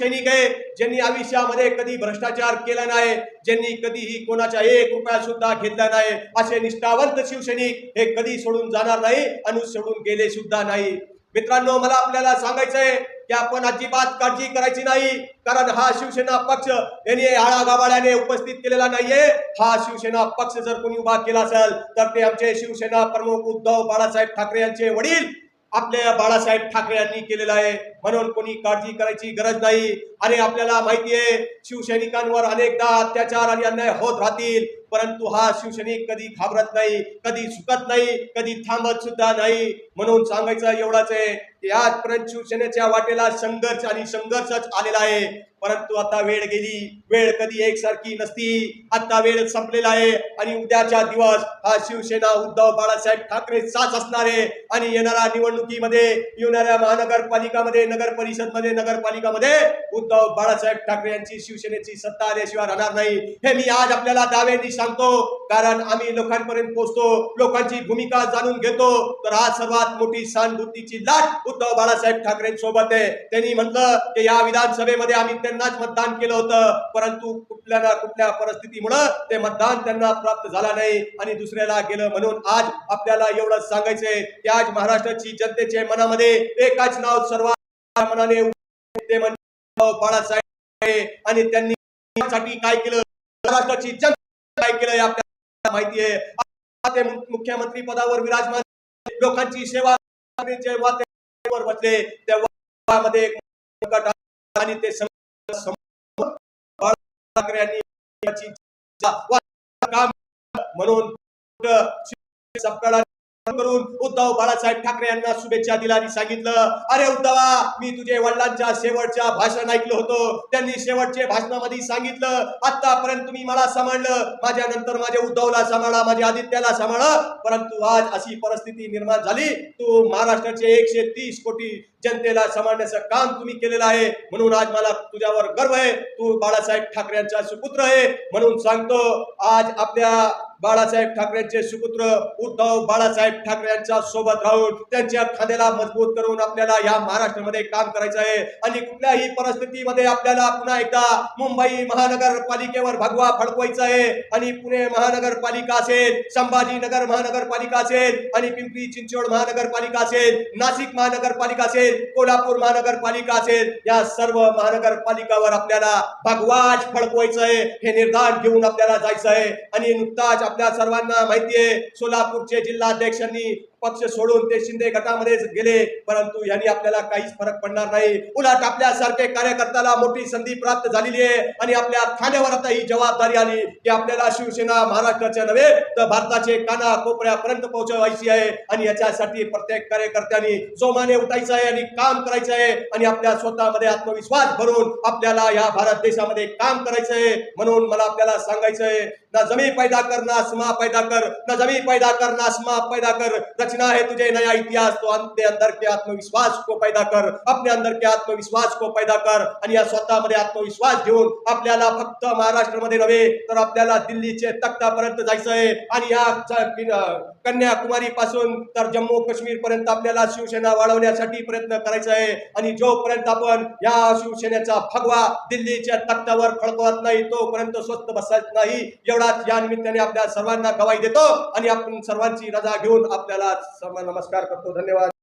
सैनिक आहे ज्यांनी आयुष्यामध्ये कधी भ्रष्टाचार केला नाही ज्यांनी कधीही कोणाच्या एक रुपया सुद्धा घेतला नाही असे निष्ठावंत शिवसैनिक हे कधी सोडून जाणार नाही आणि सोडून गेले सुद्धा नाही. मित्रांनो मला आपल्याला सांगायचंय की आपण अजिबात काळजी करायची नाही कारण हा शिवसेना पक्ष यांनी आळागावाड्याने उपस्थित केलेला नाहीये. हा शिवसेना पक्ष जर कोणी उभा केला असेल तर ते आमचे शिवसेना प्रमुख उद्धव बाळासाहेब ठाकरे यांचे वडील आपल्या बाळासाहेब ठाकरे यांनी केलेला आहे. म्हणून कोणी काळजी करायची गरज नाही. आणि आपल्याला माहिती आहे शिवसैनिकांवर अनेकदा अत्याचार आणि अन्याय होत राहतील. परंतु हा शिवसैनिक कधी घाबरत नाही कधी झुकत नाही कधी थांबत सुद्धा नाही. म्हणून सांगायचं एवढंच आहे की आजपर्यंत शिवसेनेच्या वाटेला संघर्ष आणि संघर्षच आलेला आहे. परंतु आता वेळ गेली वेळ कधी एकसारखी नसती. आता वेळ संपलेला आहे आणि उद्याचा दिवस हा शिवसेना उद्धव बाळासाहेब ठाकरे साच असणार आहे. आणि येणाऱ्या निवडणुकीमध्ये येणाऱ्या महानगरपालिकामध्ये नगर परिषदमध्ये नगरपालिकामध्ये उद्धव बाळासाहेब ठाकरे यांची शिवसेनेची सत्ता आल्याशिवाय राहणार नाही. हे मी आज आपल्याला दाव्यांनी सांगतो कारण आम्ही लोकांपर्यंत पोहोचतो लोकांची भूमिका जाणून घेतो. तर आज सर्वात मोठी सहानुभूतीची लाट उद्धव बाळासाहेब ठाकरेंसोबत आहे. त्यांनी म्हटलं की या विधानसभेमध्ये आम्ही त्यांनाच मतदान केलं होतं परंतु कुठल्या ना कुठल्या परिस्थितीमुळं ते मतदान त्यांना प्राप्त झाला नाही आणि दुसऱ्याला गेलं म्हणून आज आपल्याला एवढं सांगायचंय की आज महाराष्ट्राची जनतेचे मनामध्ये एकाच नाव सर्वात मनाने ते म्हणजे बाळासाहेब आणि त्यांनी साठी काय केलं? महाराष्ट्राची जनता काय केलं हे आपल्याला माहिती आहे? ते मुख्यमंत्री पदावर विराजमान लोकांची सेवा जेव्हा ते वर बसले तेव्हा मध्ये आणि ते काम म्हणून सपकाळा करून उद्धव बाळासाहेब ठाकरे यांना शुभेच्छा दिला आणि सांगितलं अरे उद्धवा मी तुझे वडिलांच्या शेवटच्या भाषण ऐकलं होतं. त्यांनी शेवटचे भाषणामध्ये सांगितलं आतापर्यंत तुम्ही मला सांभाळलं. माझ्या नंतर माझ्या उद्धवला सांभाळा माझ्या आदित्याला सांभाळा. परंतु आज अशी परिस्थिती निर्माण झाली. तू महाराष्ट्राचे एकशे तीस कोटी जनतेला सांभाळण्याचं काम तुम्ही केलेलं आहे. म्हणून आज मला तुझ्यावर गर्व आहे. तू बाळासाहेब ठाकरे यांचा सुपुत्र आहे. म्हणून सांगतो आज आपल्या बाळासाहेब ठाकरेंचे सुपुत्र उद्धव बाळासाहेब ठाकरे यांच्या सोबत राहून त्यांच्या खांद्याला मजबूत करून आपल्याला या महाराष्ट्रामध्ये काम करायचं आहे. आणि कुठल्याही परिस्थितीमध्ये आपल्याला पुन्हा एकदा मुंबई महानगरपालिकेवर भगवा फडकवायचा आहे. आणि पुणे महानगरपालिका असेल संभाजीनगर महानगरपालिका असेल आणि पिंपरी चिंचवड महानगरपालिका असेल नाशिक महानगरपालिका असेल कोल्हापूर महानगरपालिका असेल या सर्व महानगरपालिकावर आपल्याला भगवाच फडकवायचं आहे. हे निर्धार घेऊन आपल्याला जायचं आहे. आणि नुकताच आपल्या सर्वांना माहिती आहे सोलापूरचे जिल्हाध्यक्षांनी पक्ष सोडून ते शिंदे गटामध्ये गेले परंतु यांनी आपल्याला काहीच फरक पडणार नाही. उलट आपल्यासारखे कार्यकर्त्याला मोठी संधी प्राप्त झालेली आहे आणि आपल्या खाण्यावर आता ही जबाबदारी आली की आपल्याला शिवसेना महाराष्ट्राच्या नव्हे तर भारताचे काना कोपऱ्यापर्यंत पोहोचवायची आहे. आणि याच्यासाठी प्रत्येक कार्यकर्त्यांनी जोमाने उठायचं आहे आणि काम करायचं आहे आणि आपल्या स्वतःमध्ये आत्मविश्वास भरून आपल्याला या भारत देशामध्ये काम करायचं आहे म्हणून मला आपल्याला सांगायचं आहे ना जमी पैदा कर ना आसमा पैदा कर ना जमी पैदा कर ना आसमा पैदा कर रचना है तुझे नया इतिहास तो अपने अंदर के आत्मविश्वास को पैदा कर अपने अंदर के आत्मविश्वास को पैदा कर आणि या स्वतःमध्ये आत्मविश्वास घेऊन आपल्याला फक्त महाराष्ट्रामध्ये नव्हे तर आपल्याला दिल्लीचे तख्तापर्यंत जायचं आहे. आणि या कन्याकुमारी पासून तर जम्मू काश्मीर पर्यंत आपल्याला शिवसेना वाढवण्यासाठी प्रयत्न करायचा आहे. आणि जोपर्यंत आपण या शिवसेनेचा भगवा दिल्लीच्या तख्तावर फडकवत नाही तोपर्यंत स्वस्त बसायचं नाही. एवढाच या निमित्ताने आपल्या सर्वांना गवाई देतो आणि आपण सर्वांची रजा घेऊन आपल्याला सर्व नमस्कार करतो. धन्यवाद.